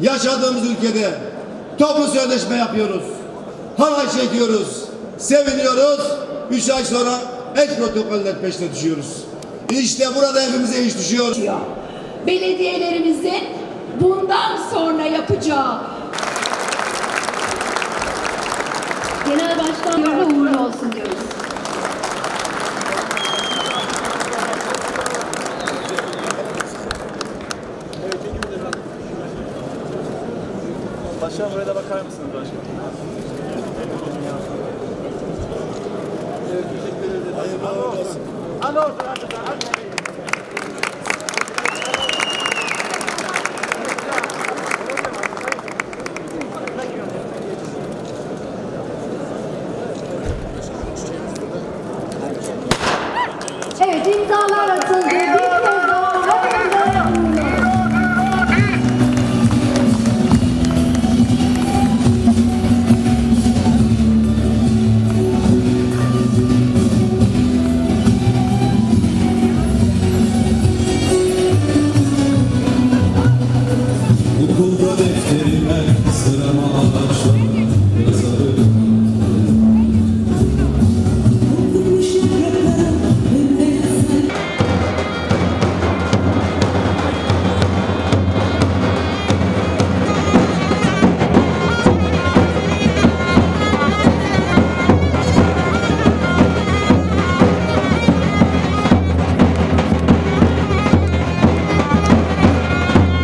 yaşadığımız ülkede toplu sözleşme yapıyoruz. Halay çekiyoruz. Seviniyoruz. Üç ay sonra ek protokoller peşine düşüyoruz. İşte burada hepimize iş düşüyor. Belediyelerimizin bundan sonra yapacağı Genel Başkanlarına uğurlu olsun diyoruz. Başkanım buraya da bakar mısınız başkanım? Hayırlı olsun. Evet imzalar Bu defterime sırama